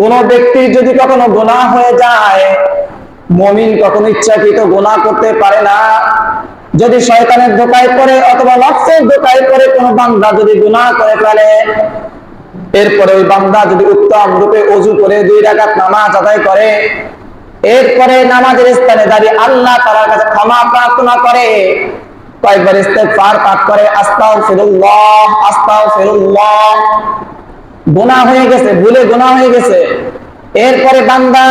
কোন ব্যক্তি যদি কখনো গোনা হয়ে যায়, মমিন কখনো ইচ্ছাকৃত গোনা করতে পারে না। যদি শয়তানের ধোকায় পড়ে অথবা নফসের ধোকায় পড়ে কোনো বান্দা যদি গুনাহ করে ফেলে, এরপরে ওই বান্দা যদি উত্তম রূপে অজু করে দুই রাকাত নামাজ আদায় করে, এরপরে নামাজের স্থানে দাঁড়িয়ে আল্লাহ তাআলার কাছে ক্ষমা প্রার্থনা করে, কয়েকবার ইস্তেগফার পাঠ করে, আস্তাগফিরুল্লাহ আস্তাগফিরুল্লাহ। গুনাহ হয়ে গেছে, ভুলে গুনাহ হয়ে গেছে। এরপরে বান্দা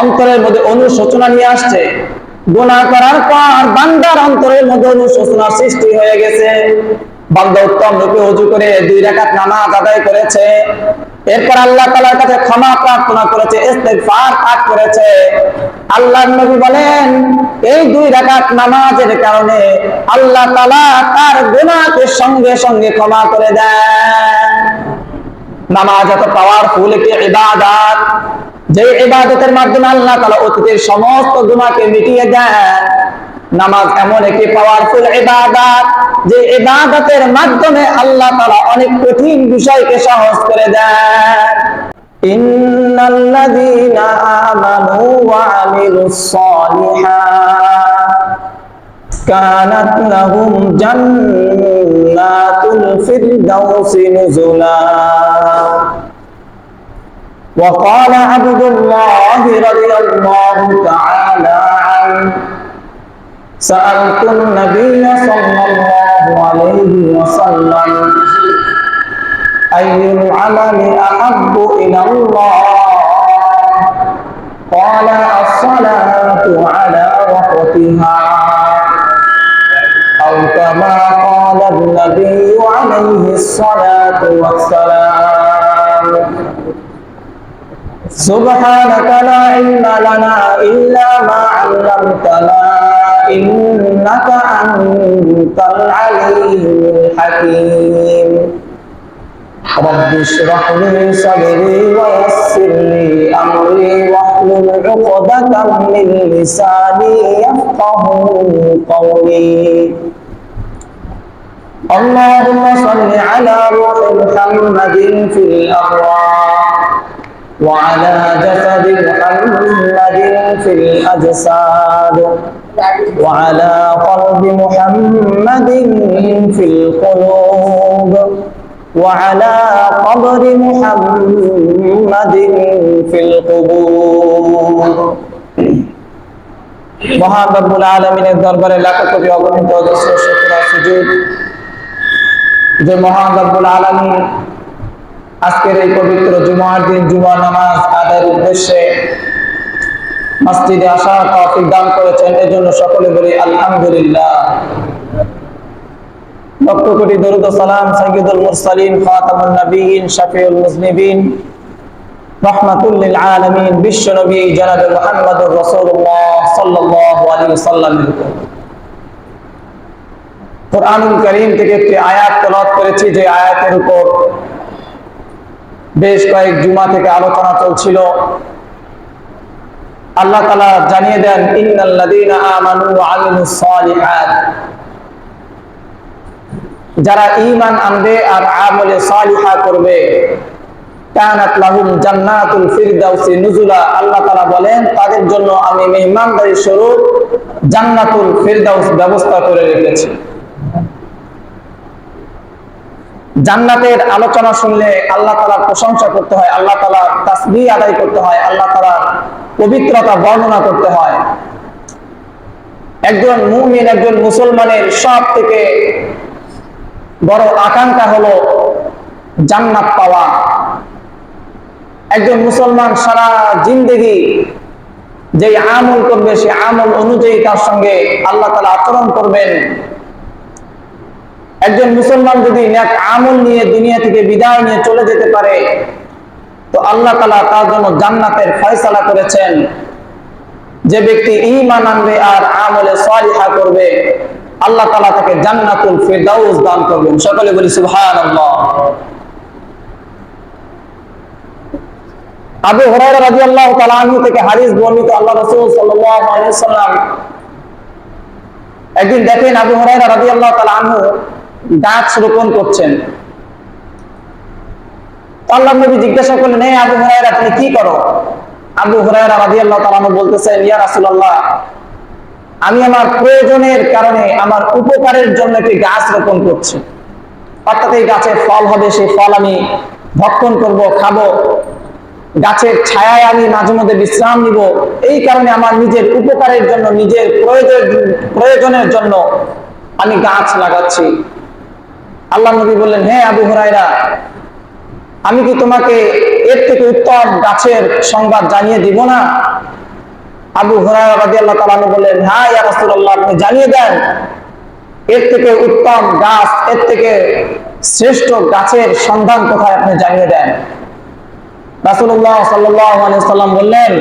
অন্তরের মধ্যে অনুশোচনা নিয়ে আসছে। গুনাহ করার পর বান্দার অন্তরের মধ্যে অনুশোচনা সৃষ্টি হয়ে গেছে। বান্দা উত্তম রূপে অজু করে দুই রাকাত নামাজ আদায় করেছে। এরপর আল্লাহ তাআলার কাছে ক্ষমা প্রার্থনা করেছে, ইস্তেগফার পাঠ করেছে। আল্লাহ নবী বলেন, এই দুই রাকাত নামাজের কারণে আল্লাহ তাআলা তার গুনাহকে সঙ্গে সঙ্গে ক্ষমা করে দেন। নামাজ এত পাওয়ারফুল একটি ইবাদত। যে ইবাদতের মাধ্যমে আল্লাহ তাআলা অতীতের সমস্ত গুনাহকে মিটিয়ে দেন, নামাজ এমন একটি পাওয়ারফুল ইবাদত, যে ইবাদতের মাধ্যমে আল্লাহ তাআলা অনেক কঠিন বিষয়কে সহজ করে দেন। ইন্নাল্লাযীনা আমানু ওয়া আমিলুস সালিহাত। كانت لهم جنات الفردوس نزلا وقال عبد الله رضي الله تعالى عنه سألت النبي صلى الله عليه وسلم أي العمل أحب إلى الله قال الصلاة على وقتها قال النبي عليه الصلاة والسلام. سبحانك لا علم لنا إلا ما علمتنا إنك أنت العليم الحكيم. رب اشرح لي صدري ويسر لي أمري واحلل عقدة من لساني يفقه قولي. اللهم صل على روح محمد في الأرواح وعلى جسد محمد في الأجساد وعلى قلب محمد في القلوب وعلى قبر محمد في القبور মহান রব্বুল আলমিনের দরবারে লাখো কোটি অগণিত অজস্র শুকর সুযোগ যে মহান রব্বুল আলমিন আজকের এই পবিত্র জুমার দিন জুমা নামাজ আদায়ের উদ্দেশ্যে মসজিদে আসার তৌফিক দান করেছেন। এজন্য সকলে বলি আলহামদুলিল্লাহ। লক্ষ কোটি দরুদ সালাম সাইয়্যিদুল মুরসালিন, খাতামুন নবিয়্যিন শাফিউল মুজনিবিন। রাহমাতুল লিল আলামিন, বিশ্ব নবী জনাব মুহাম্মদুর রাসূলুল্লাহ সাল্লাল্লাহু আলাইহি ওয়াসাল্লামের উপর। কারীম থেকে একটি আয়াত করেছি, যে আয়াতের উপর বেশ কয়েক জুমা থেকে আলোচনা চলছিল। আল্লাহ তাআলা জানিয়ে দেন যারা ঈমান আনবে আর আমলে সালিহা করবে, কানাত লাহুম জান্নাতুল ফিরদাউসি নুজুলা। আল্লাহ বলেন, তাদের জন্য আমি মেহমানদারি স্বরূপ জান্নাতুল ফিরদাউস ব্যবস্থা করে রেখেছি। জান্নাতের আলোচনা শুনলে আল্লাহ তালার প্রশংসা করতে হয়, আল্লাহ তালার তাসবি আদায় করতে হয়, আল্লাহ তালার পবিত্রতা বর্ণনা করতে হয়। একজন মুমিন, একজন মুসলমানের সব থেকে বড় আকাঙ্ক্ষা হলো জান্নাত পাওয়া। একজন মুসলমান সারা জিন্দেগি যে আমল করবে সে আমল অনুযায়ী তার সঙ্গে আল্লাহ তালা আচরণ করবেন। একজন মুসলমান যদি ন্যাক আমল নিয়ে দুনিয়া থেকে বিদায় নিয়ে চলে যেতে পারে, তো আল্লাহ তালা তার জন্য জান্নাতের ফয়সালা করেছেন। যে ব্যক্তি ইমান আনবে আর আমলে সালিহা করবে, আল্লাহ তালা তাকে জান্নাতুল ফিরদাউস দান করবেন। সকলে বলি সুবহানাল্লাহ। আবু হুরায়রা রাদিয়াল্লাহু তাআলা আনহু থেকে হাদিস বর্ণিত আল্লাহ রাসূল সাল্লাম একদিন দেখেন আবু হুরায়রা রাদিয়াল্লাহু তাআলা আনহু গাছ রোপণ করছেন। আল্লাহ নবী জিজ্ঞাসা করলেন আবু কি করো? আবু বলতেছেন, ইয়া আমি আমার প্রয়োজনের কারণে আমার উপকারের জন্য একটি গাছ রোপণ করছি। অর্থাৎ এই গাছের ফল হবে, সেই ফল আমি ভক্ষণ করব, খাব। গাছের ছায়ায় আমি মাঝে মধ্যে বিশ্রাম নিব। এই কারণে আমার নিজের উপকারের জন্য, নিজের প্রয়োজন প্রয়োজনের জন্য আমি গাছ লাগাচ্ছি। আল্লাহ নবী বললেন হ্যাঁ আবু হরাইরা আমি কি তোমাকে এর থেকে উত্তম গাছের সংবাদ জানিয়ে দিব না? আবু হুরায়রা রাদিয়াল্লাহু তাআলা বললেন হ্যাঁ আপনি জানিয়ে দেন, এর থেকে উত্তম গাছ, এর থেকে শ্রেষ্ঠ গাছের সন্ধান কোথায় আপনি জানিয়ে দেন? আলাইহি সাল্লাম বললেন,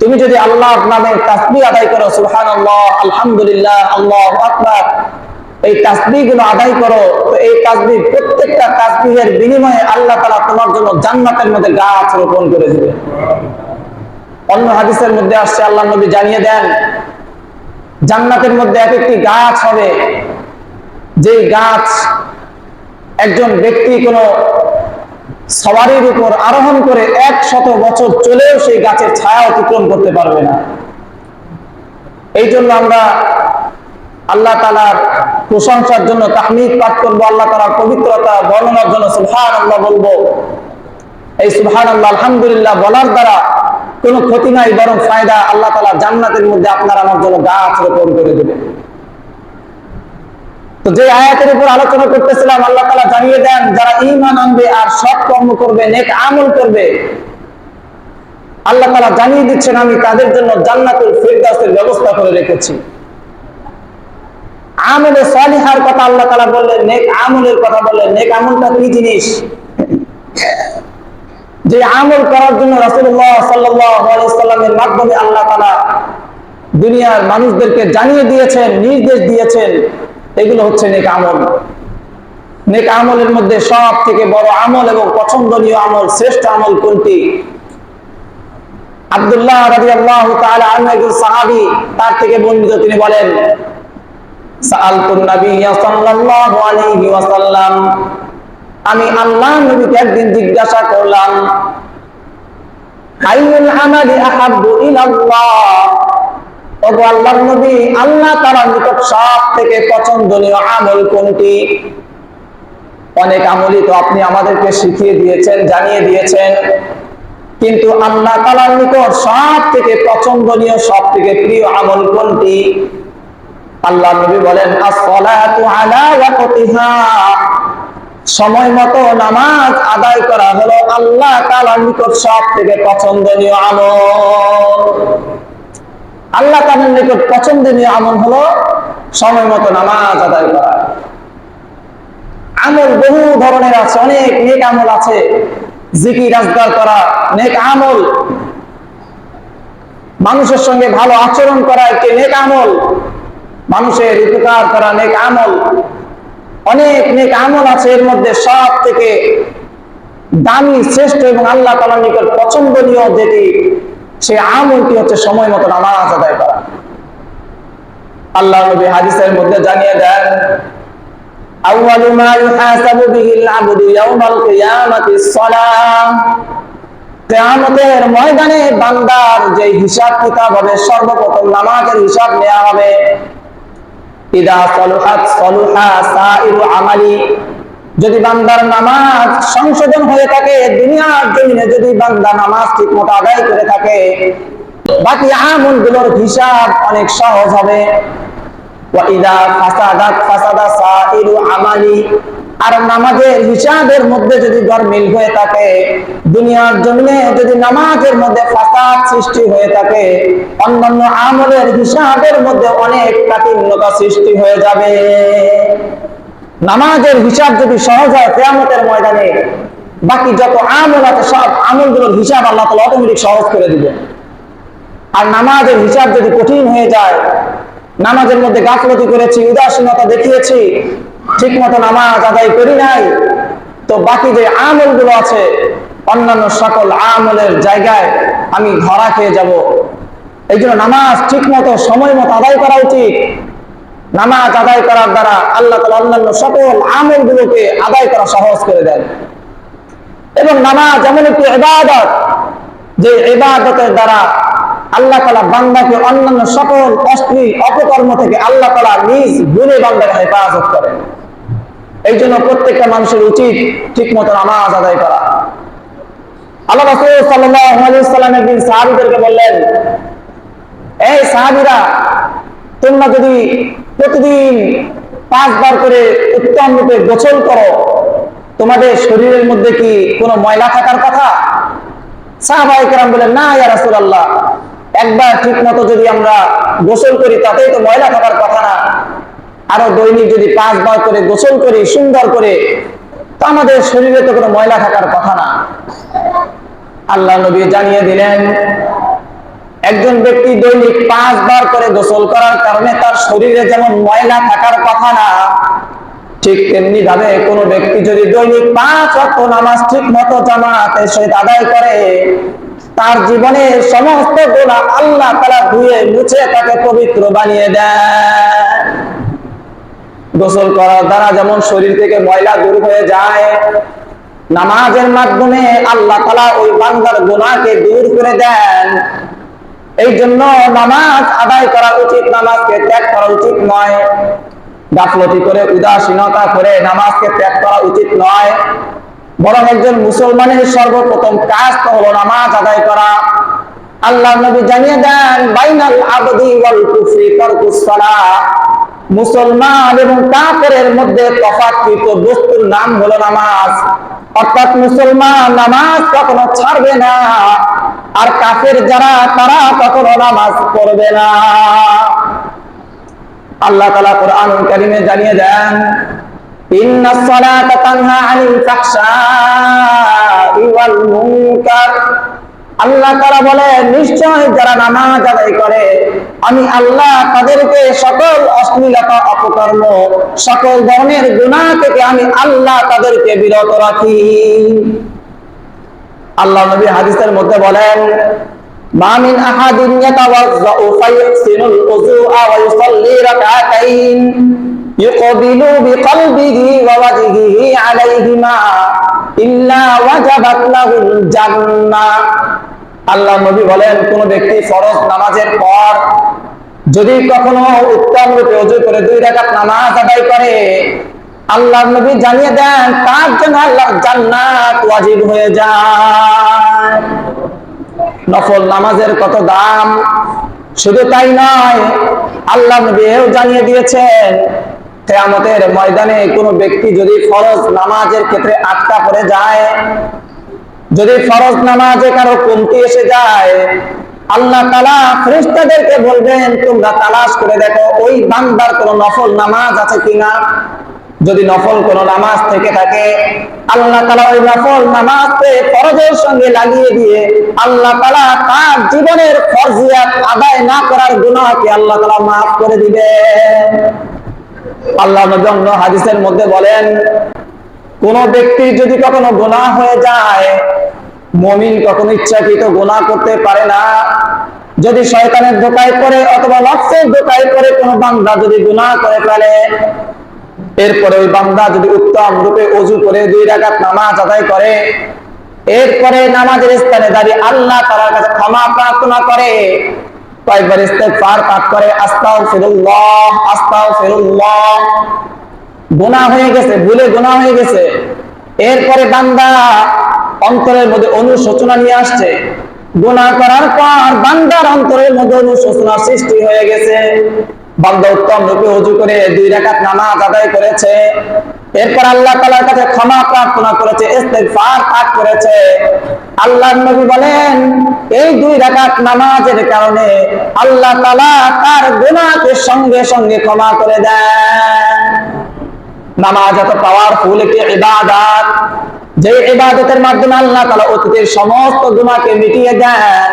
তুমি যদি আল্লাহর নামে তাসবিহ আদায় করো, সুবহানাল্লাহ, আলহামদুলিল্লাহ, আল্লাহ আকবার এই তাসবিহগুলো আদায় করো। তো এই তাসবিহ প্রত্যেকটা তাসবিহের বিনিময়ে আল্লাহ তাআলা তোমার জন্য জান্নাতের মধ্যে গাছ রোপণ করে দিবে। অন্য হাদিসের মধ্যে আসছে, আল্লাহ নবী জানিয়ে দেন, জান্নাতের মধ্যে এক একটি গাছ হবে। যে গাছ একজন ব্যক্তি কোনো সবারির উপর আরোহণ করে এক শত বছর চলেও সেই গাছের ছায়া অতিক্রম করতে পারবে না। এই জন্য আমরা আল্লাহ তালার প্রশংসার জন্য তাহমিদ পাঠ করব, আল্লাহ তালার পবিত্রতা বর্ণনার জন্য সুহান আল্লাহ বলব। এই সুহান আল্লাহ আলহামদুলিল্লাহ বলার দ্বারা কোনো ক্ষতি নাই, বরং ফায়দা আল্লাহ তালা জান্নাতের মধ্যে আপনার আমার জন্য গাছ রোপণ করে দেবে। তো যে আয়াতের উপর আলোচনা করতেছিলাম, আল্লাহ তালা জানিয়ে দেন, যারা ইমান আনবে আর সৎ কর্ম করবে, নেক আমল করবে, আল্লাহ তালা জানিয়ে দিচ্ছেন, আমি তাদের জন্য জান্নাতুল ফিরদাউসের ব্যবস্থা করে রেখেছি। আমলে সালিহার কথা আল্লাহ তালা বললেন, নেক আমলের কথা বললেন। নেক আমলটা কি জিনিস? যে আমল করার জন্য আলাইহি সাল্লামের মাধ্যমে আল্লাহ তাআলা দুনিয়ার মানুষদেরকে জানিয়ে দিয়েছেন, নির্দেশ দিয়েছেন, এগুলো হচ্ছে নেক আমল। নেক আমলের মধ্যে সব থেকে বড় আমল এবং পছন্দনীয় আমল, শ্রেষ্ঠ আমল কোনটি? আব্দুল্লাহ রাদিয়াল্লাহু তাআলা আনহু একজন সাহাবী, তার থেকে বর্ণিত তিনি বলেন আমি আল্লাহ নবীকে একদিন জিজ্ঞাসা করলাম আইয়ুল আমালি আহাব্বু ইলাল্লাহ? ওগো আল্লাহর নবী, আল্লাহ তাআলার নিকট সব পছন্দনীয় আমল কোনটি? অনেক তো আপনি আমাদেরকে শিখিয়ে দিয়েছেন, জানিয়ে দিয়েছেন। কিন্তু আল্লাহ তাআলার নিকট সব থেকে পছন্দনীয় সব থেকে প্রিয় আমল কোনটি? আল্লাহ নবী বলেন সময় মতো নামাজ আদায় করা হলো আল্লাহ তাআলার নিকট সব থেকে পছন্দনীয় আমল। আল্লাহ তাআলার নিকট পছন্দনীয় আমল হলো সময় মতো নামাজ আদায় করা। আমল বহু ধরনের আছে, অনেক নেক আমল আছে। জিকির আজগার করা নেক আমল। মানুষের সঙ্গে ভালো আচরণ করা একটি নেক আমল। মানুষের উপকার করা নেক আমল। অনেক নেক আমল আছে, এর মধ্যে সব থেকে দামি, শ্রেষ্ঠ এবং আল্লাহ তালার নিকট পছন্দনীয় যেটি সে আমলটি হচ্ছে সময় মতো নামাজ আদায় করা। আল্লাহ নবী হাদিসের মধ্যে জানিয়ে দেন, আউয়ালু মা ইউহাসাবু বিহিল আবদু ইয়াউমাল কিয়ামাতিস সালাহ। কিয়ামতের ময়দানে বান্দার যে হিসাব কিতাব হবে, সর্বপ্রথম নামাজের হিসাব নেওয়া হবে। ইদা সলুহাত সলুহা সাইরু আমালি। যদি বান্দার নামাজ সংশোধন হয়ে থাকে, দুনিয়ার জমিনে যদি বান্দা নামাজ ঠিক মতো আদায় করে থাকে, বাকি আমলগুলোর হিসাব অনেক সহজ হবে। ওয়াইদা ফাসাদাত ফাসাদা সাইরু আমালি। আর নামাজের হিসাবের মধ্যে যদি গরমিল হয়ে থাকে, দুনিয়ার জমিনে যদি নামাজের মধ্যে ফাসাদ সৃষ্টি হয়ে থাকে, অন্যান্য আমলের হিসাবের মধ্যে অনেক কাঠিন্যতা সৃষ্টি হয়ে যাবে। নামাজের হিসাব যদি সহজ হয়, কেয়ামতের ময়দানে বাকি যত আমল আছে, সব আমলগুলোর হিসাব আল্লাহ তালা অটোমেটিক সহজ করে দিবে। আর নামাজের হিসাব যদি কঠিন হয়ে যায়, নামাজের মধ্যে গাফলতি করেছি, উদাসীনতা দেখিয়েছি ঠিক মতো নামাজ আদায় করি নাই। তো বাকি যে আমলগুলো আছে, অন্যান্য সকল আমলের জায়গায় আমি ধরা খেয়ে যাব। এই জন্য নামাজ ঠিক মতো সময় মতো আদায় করা উচিত। নামাজ আদায় করার দ্বারা আল্লাহ তালা অন্যান্য সকল আমল গুলোকে আদায় করা সহজ করে দেন। এবং নামাজ এমন একটি এবাদত যে এবাদতের দ্বারা আল্লাহ তালা বান্দাকে অন্যান্য সকল অশ্লীল অপকর্ম থেকে আল্লাহ তালা নিজ গুণে বান্দাকে হেফাজত করেন। এই জন্য প্রত্যেকটা মানুষের উচিত ঠিক মতো নামাজ আদায় করা। আল্লাহ সাল্লাম একদিন সাহাবীদেরকে বললেন, এই সাহাবীরা, তোমরা যদি প্রতিদিন পাঁচবার করে উত্তম রূপে গোসল করো, তোমাদের শরীরের মধ্যে কি কোনো ময়লা থাকার কথা? সাহাবাই কেরাম বলেন না, ইয়া রাসূলুল্লাহ, একবার ঠিক মতো যদি আমরা গোসল করি, তাতেই তো ময়লা থাকার কথা না। আরও দৈনিক যদি পাঁচবার করে গোসল করি, সুন্দর করে, তো আমাদের শরীরে তো কোনো ময়লা থাকার কথা না। আল্লাহ নবী জানিয়ে দিলেন, একজন ব্যক্তি দৈনিক পাঁচবার করে গোসল করার কারণে তার শরীরে যেমন ময়লা থাকার কথা না, ঠিক তেমনি ভাবে কোন ব্যক্তি যদি দৈনিক পাঁচ অক্ট নামাজ ঠিক মতো জামাতে সে আদায় করে, তার জীবনে সমস্ত গোলা আল্লাহ তারা ধুয়ে মুছে তাকে পবিত্র বানিয়ে দেয় গোসল করার দ্বারা যেমন শরীর থেকে ময়লা দূর হয়ে যায়, নামাজের মাধ্যমে আল্লাহ তালা ওই বান্দার গুনাহকে দূর করে দেন। এই জন্য নামাজ আদায় করা উচিত, নামাজকে ত্যাগ করা উচিত নয়। গাফলতি করে, উদাসীনতা করে নামাজকে ত্যাগ করা উচিত নয়। বরং একজন মুসলমানের সর্বপ্রথম কাজ তো হলো নামাজ আদায় করা। আল্লাহ নবী জানিয়ে দেন, বাইনাল আবদি ওয়াল কুফরি তারকুস সালাহ। মুসলমান এবং কাপড়ের মধ্যে তফাৎকৃত বস্তুর নাম হলো নামাজ। অর্থাৎ মুসলমান নামাজ কখনো ছাড়বে না, আর কাফের যারা, তারা কখনো নামাজ পড়বে না। আল্লাহ তালা কোরআন কারিমে জানিয়ে দেন, ইন্না সালাতা তানহা আনিল ফাহশাই ওয়াল মুনকার। আল্লাহ তারা বলে নিশ্চয় যারা নামাজ আদায় করে আমি আল্লাহ তাদেরকে সকল অশ্লীলতা অপকর্ম সকল ধরনের গুনাহ থেকে আমি আল্লাহ তাদেরকে বিরত রাখি আল্লাহ নবী হাদিসের মধ্যে বলেন মা মিন আহাদিন ইয়াতাওয়াজ্জাউ ফায়ুহসিনুল উযুআ ওয়া ইউসাল্লি রাকাতাইন يقبل بقلبه ووجهه عليهما إلا وجبت له الجنة আল্লাহ নবী বলেন, কোন ব্যক্তি ফরজ নামাজের পর যদি কখনো উত্তম রূপে অজু করে দুই রাকাত নামাজ আদায় করে, আল্লাহ নবী জানিয়ে দেন, তার জন্য আল্লাহ জান্নাত ওয়াজিব হয়ে যায়। নফল নামাজের কত দাম? শুধু তাই নয়, আল্লাহ নবী এও জানিয়ে দিয়েছেন, কেয়ামতের ময়দানে কোনো ব্যক্তি যদি ফরজ নামাজের ক্ষেত্রে আটকা পড়ে যায় যদি ফরজ নামাজে কারও কমতি এসে যায়, আল্লাহ তালা ফেরেশতাদেরকে বলবেন, তোমরা তালাশ করে দেখো, ওই বান্দার কোন নফল নামাজ আছে কিনা? যদি নফল কোন নামাজ থেকে থাকে, আল্লাহ তালা ওই নফল নামাজকে ফরজের সঙ্গে লাগিয়ে দিয়ে আল্লাহ তালা তার জীবনের ফরজিয়াত আদায় না করার গুনাহকে আল্লাহ তালা মাফ করে দিবেন। আল্লাহ হাদিসের মধ্যে বলেন কোন ব্যক্তি যদি কখনো গোনা হয়ে যায়, মমিন কখনো ইচ্ছাকৃত গোনা করতে পারে না। যদি শয়তানের ধোকায় পড়ে অথবা নফসের ধোকায় পড়ে কোনো বান্দা যদি গুনাহ করে ফেলে, এরপরে ওই বান্দা যদি উত্তম রূপে অজু করে দুই রাকাত নামাজ আদায় করে, এরপরে নামাজের স্থানে দাঁড়িয়ে আল্লাহ তাআলার কাছে ক্ষমা প্রার্থনা করে, কয়েকবার ইস্তেগফার পাঠ করে, আস্তাগফিরুল্লাহ আস্তাগফিরুল্লাহ। গুনাহ হয়ে গেছে, ভুলে গুনাহ হয়ে গেছে। এরপরে বান্দা অন্তরের মধ্যে অনুশোচনা নিয়ে আসছে। গুনাহ করার পর বান্দার অন্তরের মধ্যে অনুশোচনা সৃষ্টি হয়ে গেছে। বান্দা উত্তম রূপে অজু করে দুই রাকাত নামাজ আদায় করেছে। এরপর আল্লাহ তাআলার কাছে ক্ষমা প্রার্থনা করেছে পাঠ করেছে। আল্লাহর নবী বলেন, এই দুই রাকাত নামাজের কারণে আল্লাহ তাআলা তার গুনাহকে সঙ্গে সঙ্গে ক্ষমা করে দেন। নামাজ এত পাওয়ারফুল একটি ইবাদত। যে ইবাদতের মাধ্যমে আল্লাহ তাআলা অতীতের সমস্ত গুনাহকে মিটিয়ে দেন,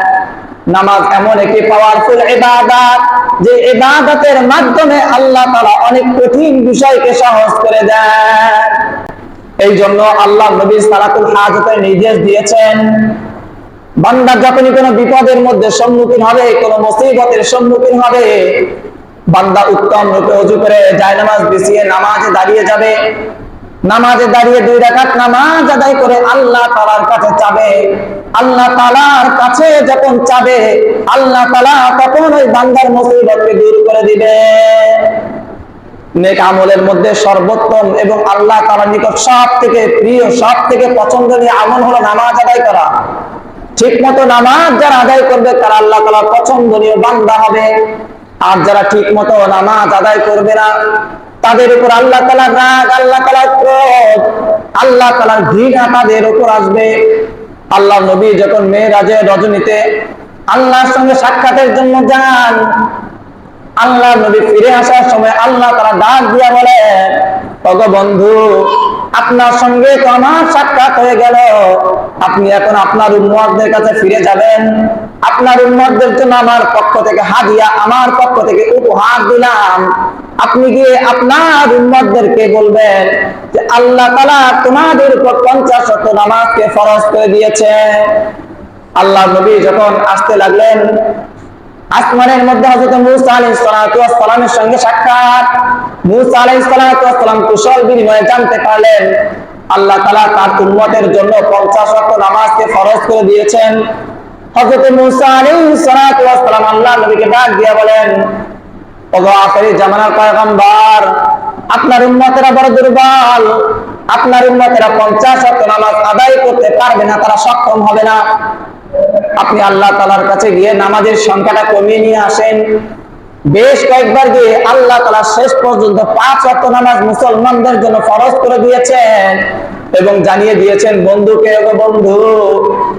নামাজ এমন একটি পাওয়ারফুল ইবাদত, যে ইবাদতের মাধ্যমে আল্লাহ তাআলা অনেক কঠিন বিষয়কে সহজ করে দেন। এই জন্য আল্লাহ নবী সালাতুল হাজতের নির্দেশ দিয়েছেন, বান্দা যখনই কোনো বিপদের মধ্যে সম্মুখীন হবে, কোনো মুসিবতের সম্মুখীন হবে বান্দা উত্তম রূপে অজু করে জায়নামাজ বিছিয়ে নামাজে দাঁড়িয়ে যাবে। নামাজে দাঁড়িয়ে দুই রাকাত নামাজ আদায় করে আল্লাহ তালার কাছে চাবে আল্লাহ তালার কাছে যখন চাবে আল্লাহ তালা তখন ওই বান্দার মুসিবতকে দূর করে দিবে। নেক আমলের মধ্যে সর্বোত্তম এবং আল্লাহ তালার নিকট সব থেকে প্রিয় সব থেকে পছন্দনীয় আমল হলো নামাজ আদায় করা। ঠিক মতো নামাজ যারা আদায় করবে, তারা আল্লাহ তালার পছন্দনীয় বান্দা হবে। আর যারা ঠিক মতো নামাজ আদায় করবে না, তাদের উপর আল্লাহ তালার রাগ, আল্লাহ তালার ক্রোধ, আল্লাহ তালার ঘৃণা তাদের উপর আসবে। আল্লাহ নবী যখন মেয়েরাজে রজনীতে আল্লাহর সঙ্গে সাক্ষাতের জন্য যান, আল্লাহ নবী ফিরে আসার সময় আল্লাহ তারা ডাক দিয়া বলে ভগ বন্ধু আপনার সঙ্গে তো আমার সাক্ষাৎ হয়ে গেল। আপনি এখন আপনার উম্মতদের কাছে ফিরে যাবেন। আপনার উম্মতদের জন্য আমার পক্ষ থেকে হাদিয়া, আমার পক্ষ থেকে উপহার দিলাম। আপনি গিয়ে আপনার উম্মতদেরকে বলবেন যে, আল্লাহ তালা তোমাদের উপর পঞ্চাশ শত নামাজকে ফরজ করে দিয়েছে। আল্লাহ নবী যখন আসতে লাগলেন আসমানের মধ্যে হযরত মূসা আলাইহিস সালাতু ওয়াস সঙ্গে সাক্ষাৎ। মুসা আলাইহিস সালাতু কুশল বিনিময়ে জানতে পারলেন, আল্লাহ তাআলা তার উম্মতের জন্য 50 ওয়াক্ত নামাজকে ফরজ করে দিয়েছেন। হযরত মূসা আলাইহিস সালাতু ওয়াস আল্লাহ নবীকে ডাক দিয়ে বলেন, ওগো আখেরি জামানার পয়গম্বর, আপনার উম্মতেরা বড় দুর্বল। আপনার উম্মতেরা 50 ওয়াক্ত নামাজ আদায় করতে পারবে না, তারা সক্ষম হবে না। আপনি আল্লাহ তালার কাছে গিয়ে নামাজের সংখ্যাটা কমিয়ে নিয়ে আসেন। বেশ কয়েকবার গিয়ে আল্লাহ তালা শেষ পর্যন্ত পাঁচ অক্ট নামাজ মুসলমানদের জন্য ফরজ করে দিয়েছেন এবং জানিয়ে দিয়েছেন বন্ধুকে বন্ধু?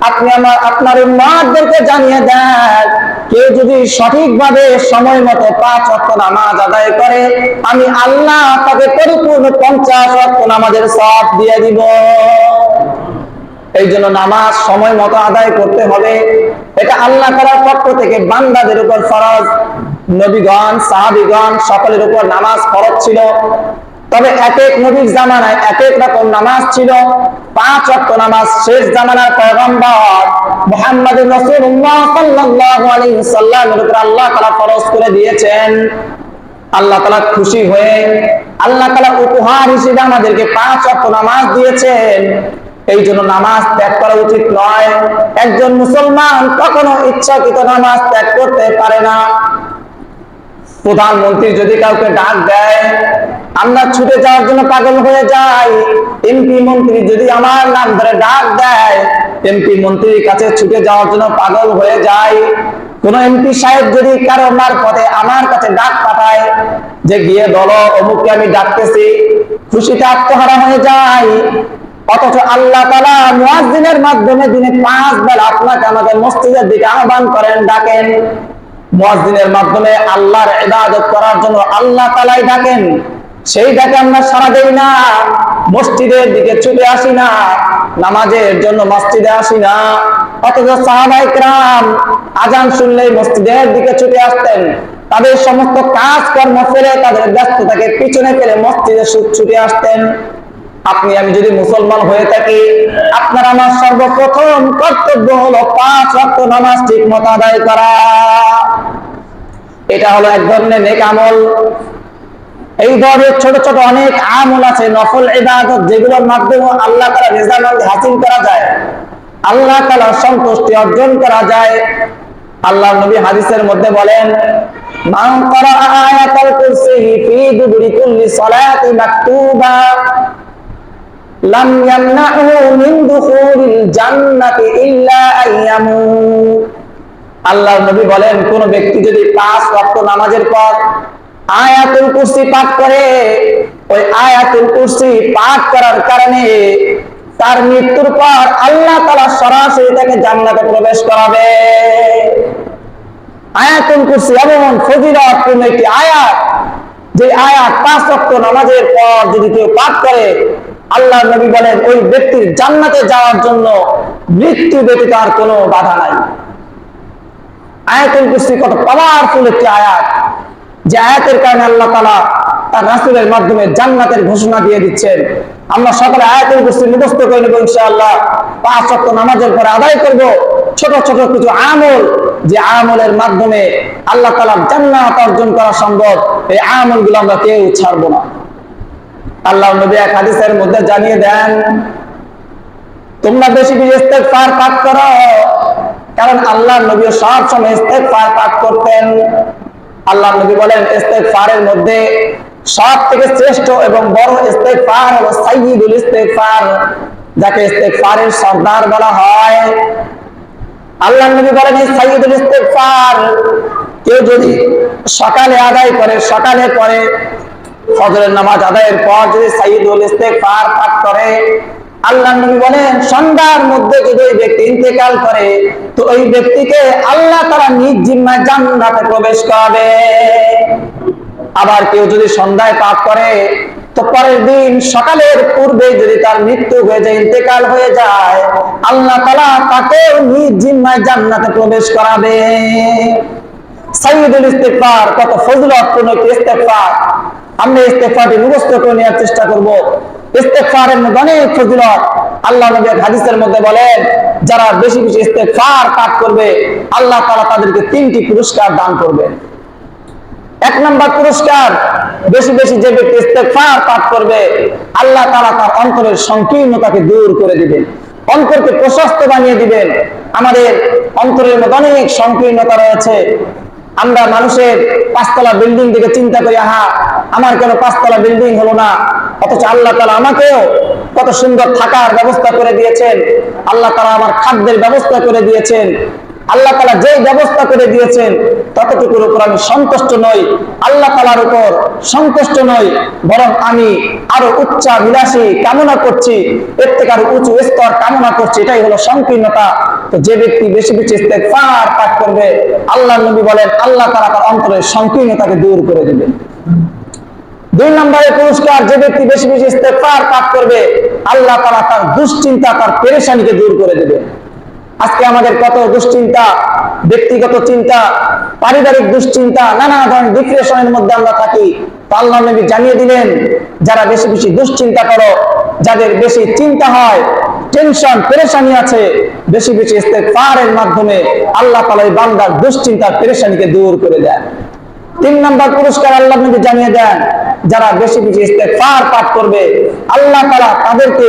আপনি আমার, আপনার উম্মাদেরকে জানিয়ে দেন। কেউ যদি সঠিকভাবে সময় মতো পাঁচ অক্ট নামাজ আদায় করে, আমি আল্লাহ তাকে পরিপূর্ণ পঞ্চাশ অক্ট নামাজের সব দিয়ে দিব। এই জন্য নামাজ সময় মতো আদায় করতে হবে। এটা আল্লাহ তালার পক্ষ থেকে বান্দাদের উপর ফরজ। নবীগণ, সাহাবিগণ সকলের উপর নামাজ ফরজ ছিল। তবে এক এক নবীর জামানায় এক এক রকম নামাজ ছিল। পাঁচ অক্ট নামাজ শেষ জামানার পয়গম্বর মুহাম্মদ রাসূলুল্লাহ সাল্লাল্লাহু আলাইহি সাল্লামের উপর আল্লাহ তাআলা ফরজ করে দিয়েছেন। আল্লাহ তালা খুশি হয়ে, আল্লাহ তালা উপহার হিসেবে আমাদেরকে পাঁচ অক্ট নামাজ দিয়েছেন। এই জন্য নামাজ ত্যাগ করা উচিত নয়। একজন মুসলমান কখনো ইচ্ছাকৃত নামাজ ত্যাগ করতে পারে না। প্রধানমন্ত্রী যদি কাউকে ডাক দেয়, আমরা ছুটে যাওয়ার জন্য পাগল হয়ে যাই। এমপি মন্ত্রী যদি আমার নাম ধরে ডাক দেয়, এমপি মন্ত্রীর কাছে ছুটে যাওয়ার জন্য পাগল হয়ে যায় কোন এমপি সাহেব যদি কারও মারফতে আমার কাছে ডাক পাঠায়, যে গিয়ে বলো, অমুককে আমি ডাকতেছি, খুশিতে আত্মহারা হয়ে যায় অথচ আল্লাহ তালা মুয়াজ্জিনের মাধ্যমে দিনে পাঁচ বেলা আপনাকে আমাদের মসজিদের দিকে আহ্বান করেন, ডাকেন। মুয়াজ্জিনের মাধ্যমে আল্লাহর ইবাদত করার জন্য আল্লাহ তালাই ডাকেন। সেই ডাকে আমরা সারা দেই না, মসজিদের দিকে ছুটে আসি না, নামাজের জন্য মসজিদে আসি না। অথচ সাহাবাই ক্রাম আজান শুনলেই মসজিদের দিকে ছুটে আসতেন। তাদের সমস্ত কাজ কর্ম ফেলে তাদের ব্যস্ততাকে পিছনে ফেলে মসজিদে ছুটে আসতেন। আপনি, আমি যদি মুসলমান হয়ে থাকি, আপনার আমার সর্বপ্রথম কর্তব্য হলো পাঁচ ওয়াক্ত নামাজ ঠিক মতো আদায় করা। এটা হলো এক ধরনের নেক আমল। এই ধরনের ছোট ছোট অনেক আমল আছে, নফল ইবাদত, যেগুলোর মাধ্যমে আল্লাহ তাআলা রেজাল্ট হাসিল করা যায়। আল্লাহ তাআলার সন্তুষ্টি অর্জন করা যায়। আল্লাহ নবী হাদিসের মধ্যে বলেন, মান করা আয়াতাল কুরসি ফি দুবুরি কুল্লি সালাতি মাকতুবা। লাম ইয়ামনাহু মিন দুখুলিল জান্নাতি ইল্লা আইয়ামুত আল্লাহ নবী বলেন, কোন ব্যক্তি যদি পাঁচ ওয়াক্ত নামাজের পর আয়াতুল কুরসি পাঠ করে, ওই আয়াতুল কুরসি পাঠ করার কারণে তার মৃত্যুর পর আল্লাহ তাআলা সরাসরি তাকে জান্নাতে প্রবেশ করাবে। আয়াতুল কুরসি এমন ফজিলতপূর্ণ একটি আয়াত, যে আয়াত পাঁচ ওয়াক্ত নামাজের পর যদি কেউ পাঠ করে আল্লাহ নবী বলেন, ওই ব্যক্তির জান্নাতে যাওয়ার জন্য মৃত্যু ব্যতীত আর কোনো বাধা নাই। আয়াতুল কুরসি কত পাওয়ারফুল একটি আয়াত। যে আয়াতের কারণে আল্লাহ তালা তার রাসুলের মাধ্যমে জান্নাতের ঘোষণা দিয়ে দিচ্ছেন। আমরা সকলে আয়াতুল কুরসি মুখস্থ করে নেব ইনশাআল্লাহ। পাঁচ ওয়াক্ত নামাজের পরে আদায় করব। ছোট ছোট কিছু আমল। যে আমলের মাধ্যমে আল্লাহ তালা জান্নাত অর্জন করা সম্ভব, এই আমলগুলো আমরা কেউ ছাড়বো না। আল্লাহ নবী এক হাদিসের মধ্যে জানিয়ে দেন, তোমরা বেশি বেশি ইস্তেগফার পাঠ করো, কারণ আল্লাহ নবী সব সময় ইস্তেগফার পাঠ করতেন। আল্লাহ নবী বলেন, ইস্তেগফারের মধ্যে সব থেকে শ্রেষ্ঠ এবং বড় ইস্তেগফার হলো সাইয়্যিদুল ইস্তেগফার, যাকে ইস্তেগফারের সর্দার বলা হয়। আল্লাহ নবী বলেন, এই সাইয়্যিদুল ইস্তেগফার কেউ যদি সকালে আদায় করে, সকালে পরে ফজরের নামাজ আদায়ের পর যদি সাইয়্যিদুল ইস্তেগফার পাঠ করে আল্লাহ নবী বলেন, সন্ধ্যার মধ্যে যদি ওই ব্যক্তি ইন্তেকাল করে, তো ওই ব্যক্তিকে আল্লাহ তারা নিজ জিম্মায় জান্নাতে প্রবেশ করাবে। আবার কেউ যদি সন্ধ্যায় পাপ করে, তো পরের দিন সকালের পূর্বে যদি তার মৃত্যু হয়ে যায়, ইন্তেকাল হয়ে যায়, আল্লাহ তালা তাকে নিজ জিম্মায় জান্নাতে প্রবেশ করাবে। সাইয়দুল ইস্তেগফার কত ফজলতপূর্ণ একটি ইস্তেগফার। আমরা ইস্তেগফারটি মুখস্থ করে নেওয়ার চেষ্টা করব। ইস্তেগফারের মধ্যে অনেক ফজিলত আল্লাহ নবী হাদিসের মধ্যে বলেন, যারা বেশি বেশি ইস্তেগফার পাঠ করবে, আল্লাহ তাদেরকে তিনটি পুরস্কার দান এক নম্বর পুরস্কার, বেশি বেশি যে ব্যক্তি ইস্তেগফার পাঠ করবে, আল্লাহ তাআলা তার অন্তরের সংকীর্ণতাকে দূর করে দিবেন, অন্তরকে প্রশস্ত বানিয়ে দিবেন। আমাদের অন্তরের মধ্যে অনেক সংকীর্ণতা রয়েছে। আমরা মানুষের পাঁচতলা বিল্ডিং দিকে চিন্তা করি, আহা, আমার কেন পাঁচতলা বিল্ডিং হলো না? অথচ আল্লাহ তালা আমাকেও কত সুন্দর থাকার ব্যবস্থা করে দিয়েছেন। আল্লাহ তালা আমার খাদ্যের ব্যবস্থা করে দিয়েছেন। আল্লাহ তালা যেই ব্যবস্থা করে দিয়েছেন ততটুকুর উপর আমি সন্তুষ্ট নই? আল্লাহ তালার উপর সন্তুষ্ট নই, বরং আমি আরও উচ্চা বিলাসী কামনা করছি, এর থেকে আরও উঁচু স্তর কামনা করছি, এটাই হলো সংকীর্ণতা। তো যে ব্যক্তি বেশি বেশি ইস্তেগফার পাঠ করবে আল্লাহ নবী বলেন, আল্লাহ তালা তার অন্তরের সংকীর্ণতাকে দূর করে দেবেন দুই নম্বরের পুরস্কার, যে ব্যক্তি বেশি বেশি ইস্তেগফার পাঠ করবে, আল্লাহ তালা তার দুশ্চিন্তা, তার পেরেশানিকে দূর করে দেবে। আজকে আমাদের কত দুশ্চিন্তা, ব্যক্তিগত চিন্তা, পারিবারিক দুশ্চিন্তা, নানা ধরনের ডিপ্রেশনের মধ্যে আমরা থাকি। আল্লাহ নবী জানিয়ে দিলেন, যারা বেশি বেশি দুশ্চিন্তা করো, যাদের বেশি চিন্তা হয় টেনশন পেরেশানি আছে, বেশি বেশি ইস্তেগফারের মাধ্যমে আল্লাহ এই বান্দার দুশ্চিন্তার পেরেশানিকে দূর করে দেয় তিন নম্বর পুরস্কার আল্লাহ নবী জানিয়ে দেন যারা বেশি বেশি ইস্তেগফার পাঠ করবে, আল্লাহ তারা তাদেরকে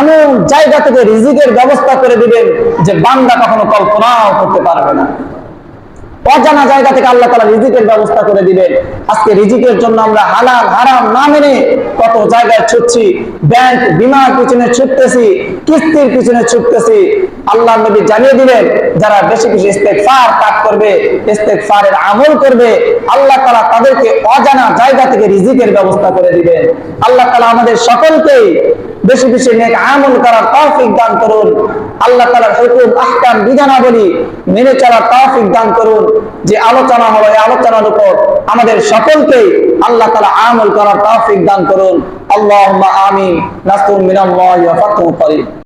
এমন জায়গা থেকে রিজিকের ব্যবস্থা করে দিবেন যে বান্দা কখনো কল্পনাও করতে পারবে না। অজানা জায়গা থেকে আল্লাহ তালা রিজিকের ব্যবস্থা করে দিবেন। আজকে রিজিকের জন্য আমরা হালাল, হারাম না মেনে কত জায়গায় ছুটছি, ব্যাংক বিমার পিছনে ছুটতেছি, কিস্তির পিছনে ছুটতেছি। আল্লাহ নবী জানিয়ে দিলেন, যারা বেশি বেশি ইস্তেগফার পাঠ করবে, ইস্তেগফারের আমল করবে, আল্লাহ তালা তাদেরকে অজানা জায়গা থেকে রিজিকের ব্যবস্থা করে দিবেন। আল্লাহ তালা আমাদের সকলকেই বেশি বেশি নেক আমল করার তৌফিক দান করুন। আল্লাহ তাআলার হুকুম, আহকাম, বিধানাবলী মেনে চলার তৌফিক দান করুন। যে আলোচনা হলো এই আলোচনার উপর আমাদের সকলকে আল্লাহ তাআলা আমল করার তৌফিক দান করুন। আল্লাহুম্মা আমিন। নাসতুম মিনাল্লাহি ওয়া করিম।